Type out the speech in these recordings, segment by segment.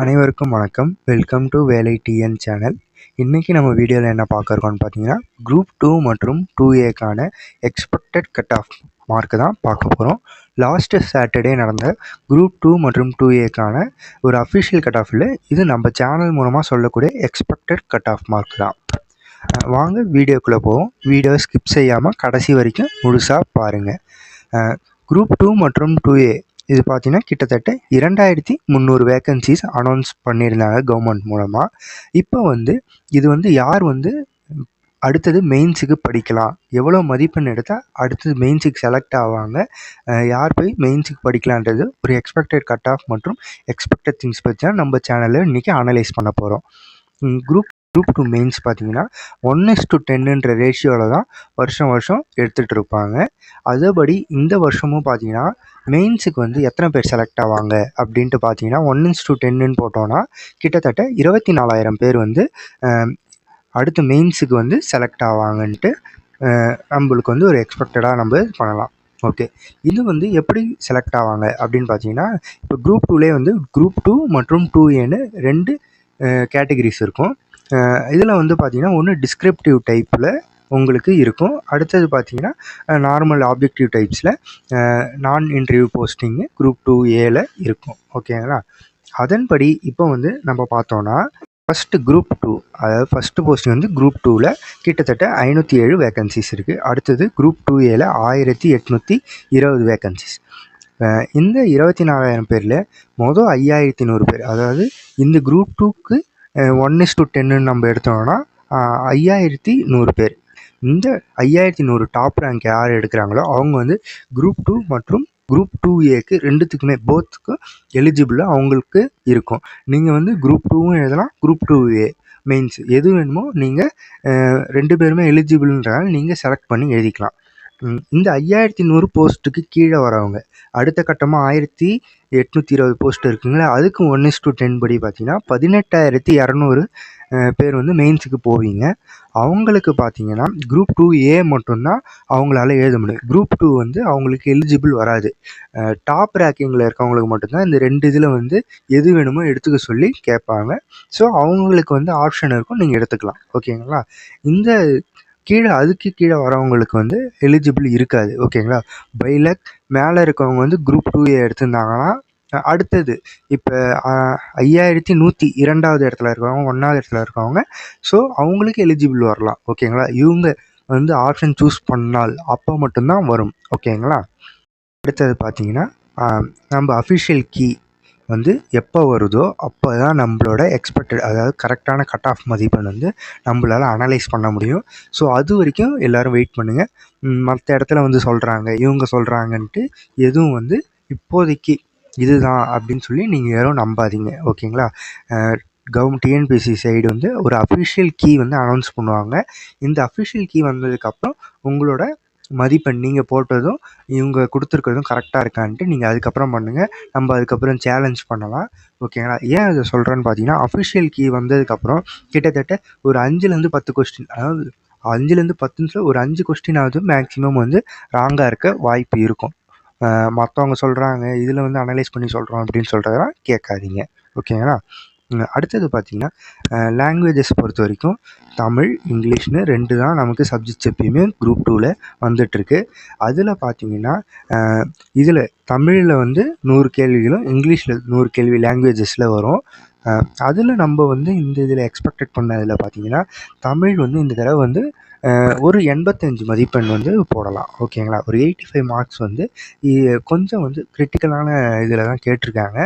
அனைவருக்கும் வணக்கம். Welcome to Velai TN channel இன்றைக்கி நம்ம வீடியோவில் என்ன பார்க்குறோன்னு பார்த்தீங்கன்னா குரூப் டூ மற்றும் டூ ஏக்கான எக்ஸ்பெக்டட் கட் ஆஃப் மார்க்கு தான் பார்க்க போகிறோம் லாஸ்ட்டு சாட்டர்டே நடந்த குரூப் டூ மற்றும் டூ ஏக்கான ஒரு அஃபிஷியல் கட் ஆஃப் இல்லை இது நம்ம சேனல் மூலமாக சொல்லக்கூடிய எக்ஸ்பெக்டட் கட் ஆஃப் மார்க் தான் வாங்க வீடியோக்குள்ளே போவோம். வீடியோ ஸ்கிப் செய்யாமல் கடைசி வரைக்கும் முழுசாக பாருங்கள் குரூப் டூ மற்றும் டூ ஏ இது பார்த்தீங்கன்னா கிட்டத்தட்ட இரண்டாயிரத்தி முந்நூறு வேக்கன்சிஸ் அனௌன்ஸ் பண்ணியிருந்தாங்க கவர்மெண்ட் மூலமாக இப்போ வந்து இது வந்து யார் வந்து அடுத்தது மெயின்ஸுக்கு படிக்கலாம்? எவ்வளோ மதிப்பெண் எடுத்தால் அடுத்தது மெயின்ஸுக்கு செலக்ட் ஆவாங்க? யார் போய் மெயின்ஸுக்கு படிக்கலான்றது ஒரு எக்ஸ்பெக்டட் கட் ஆஃப் மற்றும் எக்ஸ்பெக்டட் திங்ஸ் பற்றி தான் நம்ம சேனலில் இன்றைக்கி அனலைஸ் பண்ண போகிறோம் குரூப் குரூப் டூ மெயின்ஸ் பார்த்தீங்கன்னா ஒன் இஸ் டு டென்னுன்ற ரேஷியோவில் தான் வருஷம் வருஷம் எடுத்துகிட்டு இருப்பாங்க. அதேபடி இந்த வருஷமும் பார்த்தீங்கன்னா மெயின்ஸுக்கு வந்து எத்தனை பேர் செலக்ட் ஆவாங்க அப்படின்ட்டு பார்த்தீங்கன்னா ஒன் இன்ஸ் டு டென்னுன்னு போட்டோன்னா கிட்டத்தட்ட இருபத்தி நாலாயிரம் பேர் வந்து அடுத்து மெயின்ஸுக்கு வந்து செலக்ட் ஆவாங்கன்ட்டு நம்மளுக்கு வந்து ஒரு எக்ஸ்பெக்டடாக நம்ம பண்ணலாம். ஓகே இது வந்து எப்படி செலக்ட் ஆவாங்க அப்படின்னு பார்த்தீங்கன்னா இப்போ குரூப் டூலே வந்து குரூப் டூ மற்றும் டூ ஏன்னு ரெண்டு கேட்டகரிஸ் இருக்கும். இதில் வந்து பார்த்திங்கன்னா ஒன்று டிஸ்கிரிப்டிவ் டைப்பில் உங்களுக்கு இருக்கும். அடுத்தது பார்த்தீங்கன்னா நார்மல் ஆப்ஜெக்டிவ் டைப்ஸில் நான் இன்டர்வியூ போஸ்டிங்கு குரூப் டூ ஏல இருக்கும். ஓகேங்களா அதன்படி இப்போ வந்து நம்ம பார்த்தோன்னா ஃபஸ்ட்டு குரூப் டூ அதாவது ஃபஸ்ட்டு போஸ்டிங் வந்து குரூப் டூவில் கிட்டத்தட்ட ஐநூற்றி ஏழு வேகன்சிஸ் இருக்குது அடுத்தது குரூப் டூ ஏல ஆயிரத்தி எட்நூற்றி இருபது வேகன்சிஸ் இந்த இருபத்தி நாலாயிரம் பேரில் மொதல் ஐயாயிரத்தி நூறு பேர் அதாவது இந்த குரூப் டூக்கு ஒன் இஸ் டு டென்னு நம்ம எடுத்தோம்னா ஐயாயிரத்தி நூறு பேர். இந்த ஐயாயிரத்தி நூறு டாப் ரேங்க் யார் எடுக்கிறாங்களோ அவங்க வந்து குரூப் டூ மற்றும் குரூப் டூ ஏக்கு ரெண்டுத்துக்குமே போத்துக்கும் எலிஜிபிளாக அவங்களுக்கு இருக்கும். நீங்கள் வந்து குரூப் டூவும் எழுதலாம் குரூப் டூ ஏ மெயின்ஸ் எது வேணுமோ நீங்கள் ரெண்டு பேருமே எலிஜிபிள்ன்றதால நீங்கள் செலக்ட் பண்ணி எழுதிக்கலாம். இந்த ஐயாயிரத்தி நூறு போஸ்ட்டுக்கு கீழே வரவங்க. அடுத்த கட்டமாக ஆயிரத்தி எட்நூற்றி இருபது போஸ்ட் இருக்குங்களா அதுக்கு ஒன் இஸ் டு டென் படி பார்த்தீங்கன்னா பதினெட்டாயிரத்தி இரநூறு பேர் வந்து மெயின்ஸுக்கு போவீங்க. அவங்களுக்கு பார்த்தீங்கன்னா குரூப் டூ ஏ மட்டும்தான் அவங்களால எழுத முடியும். குரூப் டூ வந்து அவங்களுக்கு எலிஜிபிள் வராது. டாப் ரேக்கிங்கில் இருக்கவங்களுக்கு மட்டும்தான் இந்த ரெண்டு இதில் வந்து எது வேணுமோ எடுத்துக்க சொல்லி கேட்பாங்க. ஸோ அவங்களுக்கு வந்து ஆப்ஷன் இருக்கும் நீங்கள் எடுத்துக்கலாம். ஓகேங்களா இந்த கீழே அதுக்கு கீழே வரவங்களுக்கு வந்து எலிஜிபிள் இருக்காது ஓகேங்களா பைலக் மேலே இருக்கவங்க வந்து குரூப் டூ ஏ எடுத்திருந்தாங்கன்னா அடுத்தது இப்போ ஐயாயிரத்தி நூற்றி இரண்டாவது இடத்துல இருக்கவங்க ஒன்றாவது இடத்துல இருக்கவங்க ஸோ அவங்களுக்கு எலிஜிபிள் வரலாம் ஓகேங்களா இவங்க வந்து ஆப்ஷன் சூஸ் பண்ணால் அப்போ மட்டும்தான் வரும் ஓகேங்களா அடுத்தது பார்த்தீங்கன்னா நம்ம அஃபிஷியல் கீ வந்து எப்போ வருதோ அப்போ தான் நம்மளோட எக்ஸ்பெக்டட் அதாவது கரெக்டான கட் ஆஃப் மதிப்பெண் வந்து நம்மளால் அனலைஸ் பண்ண முடியும். ஸோ அது வரைக்கும் எல்லோரும் வெயிட் பண்ணுங்கள் மற்ற இடத்துல வந்து சொல்கிறாங்க இவங்க சொல்கிறாங்கன்ட்டு எதுவும் வந்து இப்போதைக்கு இதுதான் அப்படின்னு சொல்லி நீங்கள் யாரும் நம்பாதீங்க. ஓகேங்களா? கவர்மெண்ட் டிஎன்பிஎஸ்சி சைடு வந்து ஒரு அஃபிஷியல் கீ வந்து அனௌன்ஸ் பண்ணுவாங்க. இந்த அஃபிஷியல் கீ வந்ததுக்கப்புறம் உங்களோட மதிப்பெண் நீங்கள் போட்டதும் இவங்க கொடுத்துருக்கறதும் கரெக்டாக இருக்கான்ட்டு நீங்கள் அதுக்கப்புறம் பண்ணுங்கள் நம்ம அதுக்கப்புறம் சேலஞ்ச் பண்ணலாம். ஓகேங்களா ஏன் அதை சொல்கிறேன்னு பார்த்தீங்கன்னா அஃபிஷியல் கீ வந்ததுக்கப்புறம் கிட்டத்தட்ட ஒரு அஞ்சுலேருந்து பத்து கொஸ்டின் அதாவது அஞ்சுலேருந்து பத்துன்னு ஒரு அஞ்சு கொஸ்டினாவது மேக்ஸிமம் வந்து ராங்காக இருக்க வாய்ப்பு இருக்கும். மற்றவங்க சொல்கிறாங்க இதில் வந்து அனலைஸ் பண்ணி சொல்கிறோம் அப்படின்னு சொல்கிறதெல்லாம் கேட்காதீங்க. ஓகேங்களா அடுத்தது பார்த்திங்கன்னா லாங்குவேஜஸ் பொறுத்த வரைக்கும் தமிழ் இங்கிலீஷ்னு ரெண்டு தான் நமக்கு சப்ஜெக்ட்ஸ் எப்பயுமே குரூப் டூவில் வந்துட்டுருக்கு. அதில் பார்த்தீங்கன்னா இதில் தமிழில் வந்து நூறு கேள்விகளும் இங்கிலீஷில் நூறு கேள்வி லாங்குவேஜஸில் வரும். அதில் நம்ம வந்து இந்த இதில் எக்ஸ்பெக்டட் பண்ணதில் பார்த்தீங்கன்னா தமிழ் வந்து இந்த தடவை வந்து ஒரு எண்பத்தஞ்சு மதிப்பெண் வந்து போடலாம். ஓகேங்களா ஒரு எயிட்டி ஃபைவ் மார்க்ஸ் வந்து கொஞ்சம் வந்து கிரிட்டிக்கலான இதில் தான் கேட்டிருக்காங்க.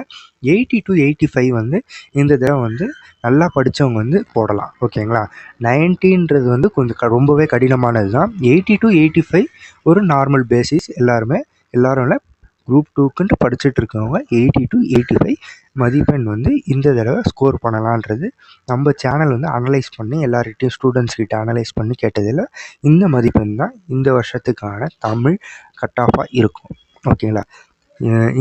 எயிட்டி டு எயிட்டி ஃபைவ் வந்து இந்த தடவை வந்து நல்லா படித்தவங்க வந்து போடலாம். ஓகேங்களா நைன்ட்டின்றது வந்து கொஞ்சம் க ரொம்பவே கடினமானது தான் எயிட்டி டு எயிட்டி ஃபைவ் ஒரு நார்மல் பேசிஸ் எல்லாருமே எல்லாரும் குரூப் டூக்குன்ட்டு படிச்சுட்டு இருக்கவங்க எயிட்டி டு எயிட்டி ஃபைவ் மதிப்பெண் வந்து இந்த தடவை ஸ்கோர் பண்ணலான்றது. நம்ம சேனல் வந்து அனலைஸ் பண்ணி எல்லார்கிட்டையும் ஸ்டூடெண்ட்ஸ் கிட்ட அனலைஸ் பண்ணி கேட்டதில் இந்த மதிப்பெண் தான் இந்த வருஷத்துக்கான தமிழ் கட் ஆஃபாக இருக்கும். ஓகேங்களா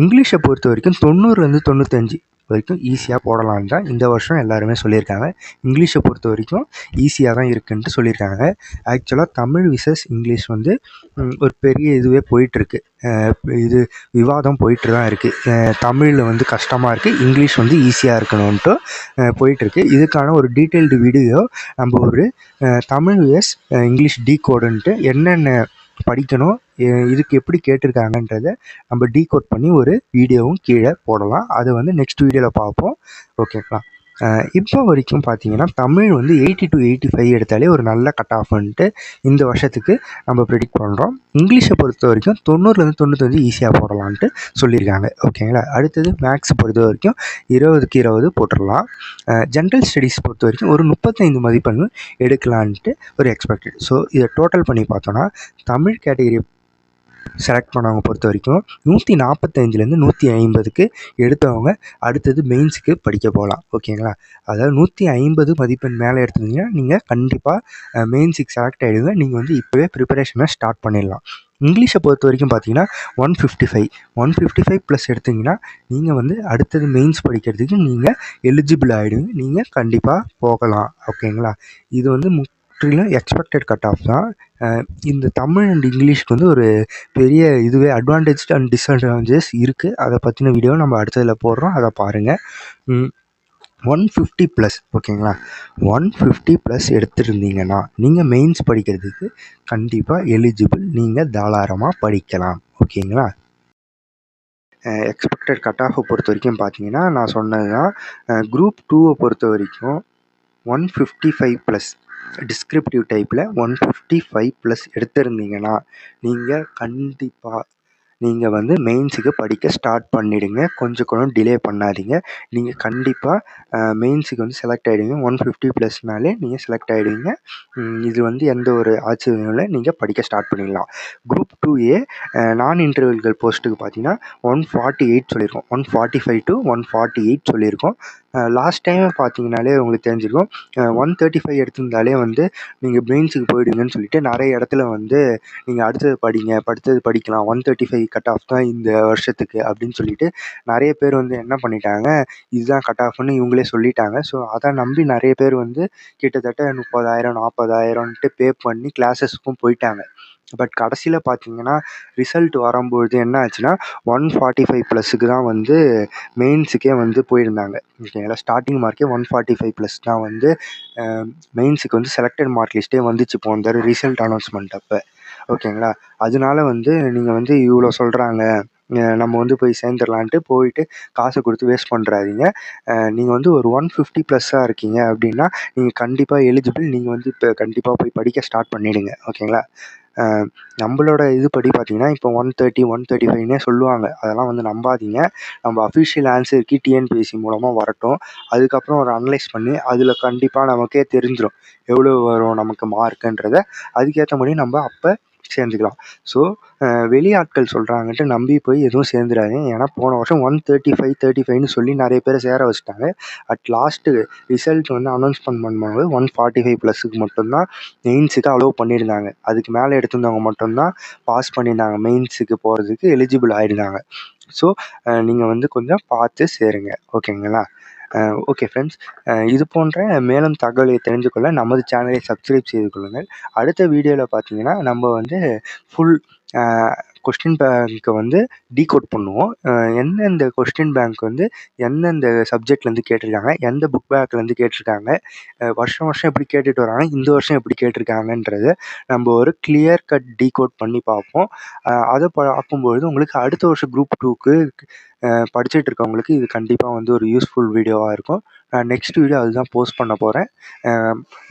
இங்கிலீஷை பொறுத்த வரைக்கும் தொண்ணூறுலேருந்து தொண்ணூத்தஞ்சு வரைக்கும் ஈஸியாக போடலான்னு தான் இந்த வருஷம் எல்லாருமே சொல்லியிருக்காங்க. இங்கிலீஷை பொறுத்த வரைக்கும் ஈஸியாக தான் இருக்குன்ட்டு சொல்லியிருக்காங்க. ஆக்சுவலாக தமிழ் விசஸ் இங்கிலீஷ் வந்து ஒரு பெரிய இதுவே போயிட்டுருக்கு. இது விவாதம் போயிட்டு தான் இருக்குது தமிழில் வந்து கஷ்டமாக இருக்குது இங்கிலீஷ் வந்து ஈஸியாக இருக்கணும்ன்ட்டு போயிட்டுருக்கு. இதுக்கான ஒரு டீட்டெயில்டு வீடியோ நம்ம ஒரு தமிழ் விஎஸ் இங்கிலீஷ் டீ கோடுன்ட்டு என்னென்ன படிக்கணும். இதுக்கு எப்படி கேட்டிருக்காங்கன்றத நம்ம டீகோட் பண்ணி ஒரு வீடியோவும் கீழே போடலாம். அது வந்து நெக்ஸ்ட் வீடியோவில் பார்ப்போம். ஓகேங்களா இப்போ வரைக்கும் பார்த்தீங்கன்னா தமிழ் வந்து எயிட்டி டு எயிட்டி ஃபைவ் எடுத்தாலே ஒரு நல்ல கட் ஆஃப்ன்ட்டு இந்த வருஷத்துக்கு நம்ம ப்ரெடிக்ட் பண்ணுறோம் இங்கிலீஷை பொறுத்த வரைக்கும் தொண்ணூறுலேருந்து தொண்ணூத்தஞ்சு ஈஸியாக போடலான்ட்டு சொல்லியிருக்காங்க. ஓகேங்களா அடுத்தது மேக்ஸ் பொறுத்த வரைக்கும் இருபதுக்கு இருபது போட்டுடலாம். ஜென்ரல் ஸ்டடீஸ் பொறுத்த வரைக்கும் ஒரு முப்பத்தைந்து மதிப்பெண் எடுக்கலான்ட்டு ஒரு எக்ஸ்பெக்டட் ஸோ இதை டோட்டல் பண்ணி பார்த்தோன்னா தமிழ் கேட்டகரி செலக்ட் பண்ணவங்க பொறுத்த வரைக்கும் நூற்றி நாற்பத்தஞ்சிலேருந்து நூற்றி ஐம்பதுக்கு எடுத்தவங்க அடுத்தது மெயின்ஸுக்கு படிக்க போகலாம் ஓகேங்களா? அதாவது நூற்றி ஐம்பது மதிப்பெண் மேலே எடுத்திருந்தீங்கன்னா நீங்கள் கண்டிப்பாக மெயின்ஸுக்கு செலக்ட் ஆகிடுங்க நீங்கள் வந்து இப்போவே ப்ரிப்பரேஷனை ஸ்டார்ட் பண்ணிடலாம். இங்கிலீஷை பொறுத்த வரைக்கும் பார்த்தீங்கன்னா one fifty five one fifty five plus எடுத்தீங்கன்னா நீங்கள் வந்து அடுத்தது மெயின்ஸ் படிக்கிறதுக்கு நீங்கள் எலிஜிபிள் ஆகிடுங்க நீங்கள் கண்டிப்பாக போகலாம். ஓகேங்களா? இது வந்து முற்றிலும் எக்ஸ்பெக்டட் கட் ஆஃப் தான் இந்த தமிழ் அண்ட் இங்கிலீஷ்க்கு வந்து ஒரு பெரிய இதுவே அட்வான்டேஜ் அண்ட் டிஸ்அட்வான்டேஜஸ் இருக்குது அதை பற்றின வீடியோ நம்ம அடுத்ததில் போடுறோம். அதை பாருங்கள் ஒன் ஃபிஃப்டி ப்ளஸ் ஓகேங்களா? ஒன் ஃபிஃப்டி ப்ளஸ் எடுத்துருந்தீங்கன்னா நீங்கள் மெயின்ஸ் படிக்கிறதுக்கு கண்டிப்பாக எலிஜிபிள் நீங்கள் தாராளமாக படிக்கலாம். ஓகேங்களா? எக்ஸ்பெக்டட் கட் ஆஃபை பொறுத்த வரைக்கும் பார்த்தீங்கன்னா நான் சொன்னது தான் குரூப் டூவை பொறுத்த வரைக்கும் one fifty five plus descriptive டைப்பில் ஒன் ஃபிஃப்டி ஃபைவ் ப்ளஸ் எடுத்திருந்தீங்கன்னா நீங்கள் கண்டிப்பாக நீங்கள் வந்து மெயின்ஸுக்கு படிக்க ஸ்டார்ட் பண்ணிவிடுங்க கொஞ்சம் கூட டிலே பண்ணாதீங்க. நீங்கள் கண்டிப்பாக மெயின்ஸுக்கு வந்து செலக்ட் ஆகிடுவீங்க ஒன் ஃபிஃப்டி ப்ளஸ்னாலே நீங்கள் செலக்ட் ஆகிடுவீங்க இது வந்து எந்த ஒரு ஆச்சரியம் இல்லை. நீங்கள் படிக்க ஸ்டார்ட் பண்ணிடலாம். குரூப் டூ ஏ நான் இன்டர்வியூகள் போஸ்ட்டுக்கு பார்த்தீங்கன்னா ஒன் ஃபார்ட்டி எயிட் சொல்லியிருக்கோம். One forty five to one forty eight சொல்லியிருக்கோம். லாஸ்ட் டைம் பார்த்தீங்கனாலே உங்களுக்கு தெரிஞ்சிருக்கும். ஒன் தேர்ட்டி ஃபைவ் எடுத்திருந்தாலே வந்து நீங்கள் மெயின்ஸுக்கு போயிடுங்கன்னு சொல்லிட்டு நிறைய இடத்துல வந்து நீங்கள் அடுத்தது படிங்க அடுத்தது படிக்கலாம். One thirty five cut off தான் இந்த வருஷத்துக்கு அப்படின்னு சொல்லிட்டு நிறைய பேர் வந்து என்ன பண்ணிட்டாங்க இதுதான் கட் ஆஃப்னு இவங்களே சொல்லிட்டாங்க. ஸோ அதை நம்பி நிறைய பேர் வந்து கிட்டத்தட்ட முப்பதாயிரம் நாற்பதாயிரம்ன்ட்டு பே பண்ணி கிளாஸஸ்க்கும் போயிட்டாங்க. பட் கடைசியில் பார்த்தீங்கன்னா ரிசல்ட் வரும்பொழுது என்ன ஆச்சுன்னா ஒன் ஃபார்ட்டி ஃபைவ் ப்ளஸுக்கு தான் வந்து மெயின்ஸுக்கே வந்து போயிருந்தாங்க. ஓகேங்களா ஸ்டார்டிங் மார்க்கே ஒன் ஃபார்ட்டி ஃபைவ் ப்ளஸ் தான் வந்து மெயின்ஸுக்கு வந்து செலக்டட் மார்க் லிஸ்ட்டே வந்துச்சு போன ரிசல்ட் அனௌன்ஸ்மெண்ட் அப்போ. ஓகேங்களா அதனால வந்து நீங்கள் வந்து இவ்வளோ சொல்கிறாங்க நம்ம வந்து போய் சேர்ந்துடலான்ட்டு போயிட்டு காசை கொடுத்து வேஸ்ட் பண்ணுறாதீங்க நீங்கள் வந்து ஒரு ஒன் ஃபிஃப்டி ப்ளஸ்ஸாக இருக்கீங்க அப்படின்னா நீங்கள் கண்டிப்பாக எலிஜிபிள் நீங்கள் வந்து இப்போ கண்டிப்பாக போய் படிக்க ஸ்டார்ட் பண்ணிவிடுங்க ஓகேங்களா நம்மளோட இதுபடி பார்த்தீங்கன்னா இப்போ ஒன் தேர்ட்டி ஒன் தேர்ட்டி ஃபைவ்னே சொல்லுவாங்க. அதெல்லாம் வந்து நம்பாதீங்க. நம்ம அஃபிஷியல் ஆன்சருக்கு டிஎன்பிஎஸ்சி மூலமாக வரட்டும். அதுக்கப்புறம் ஒரு அனலைஸ் பண்ணி அதில் கண்டிப்பாக நமக்கே தெரிஞ்சிடும் எவ்வளோ வரும் நமக்கு மார்க்குன்றத அதுக்கேற்ற மாதிரி நம்ம அப்போ சேர்ந்துக்கலாம். ஸோ வெளியாட்கள் சொல்கிறாங்கன்ட்டு நம்பி போய் எதுவும் சேர்ந்துடாதீங்க. ஏன்னா போன வருஷம் ஒன் தேர்ட்டி ஃபைவ் தேர்ட்டி ஃபைவ்னு சொல்லி நிறைய பேர் சேர வச்சுட்டாங்க. அட் லாஸ்ட்டு ரிசல்ட் வந்து அனௌன்ஸ்மெண்ட் பண்ணும்போது ஒன் ஃபார்ட்டி ஃபைவ் ப்ளஸுக்கு மட்டும்தான் மெயின்ஸுக்கு அலோவ் பண்ணியிருந்தாங்க. அதுக்கு மேலே எடுத்திருந்தவங்க மட்டும்தான் பாஸ் பண்ணியிருந்தாங்க. மெயின்ஸுக்கு போகிறதுக்கு எலிஜிபிள் ஆகிருந்தாங்க ஸோ நீங்கள் வந்து கொஞ்சம் பார்த்து சேருங்க. ஓகேங்களா ஓகே ஃப்ரெண்ட்ஸ் இது போன்ற மேலும் தகவலை தெரிஞ்சுக்கொள்ள நமது சேனலை சப்ஸ்கிரைப் செய்து கொள்ளுங்கள். அடுத்த வீடியோவில் பார்த்தீங்கன்னா நம்ம வந்து ஃபுல் கொஸ்டின் பேங்க்கை வந்து டீகோட் பண்ணுவோம். எந்தெந்த கொஸ்டின் பேங்க் வந்து எந்தெந்த சப்ஜெக்ட்லேருந்து கேட்டிருக்காங்க எந்த புக் பேக்லேருந்து கேட்டிருக்காங்க வருஷம் வருஷம் எப்படி கேட்டுட்டு வராங்க இந்த வருஷம் எப்படி கேட்டிருக்காங்கன்றது நம்ம ஒரு கிளியர் கட் டீகோட் பண்ணி பார்ப்போம். அதை பார்க்கும்பொழுது உங்களுக்கு அடுத்த வருஷம் குரூப் டூக்கு படிச்சுட்டு இருக்கவங்களுக்கு இது கண்டிப்பாக வந்து ஒரு யூஸ்ஃபுல் வீடியோவாக இருக்கும். நான் நெக்ஸ்ட் வீடியோ அதுதான் போஸ்ட் பண்ண போகிறேன்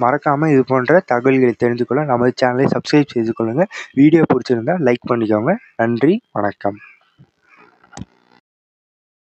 மறக்காமல் இது போன்ற தகவல்களை தெரிந்து கொள்ள நமது சேனலை சப்ஸ்கிரைப் செய்து கொள்ளுங்கள் வீடியோ பிடிச்சிருந்தா லைக் பண்ணிக்கோங்க. நன்றி வணக்கம்.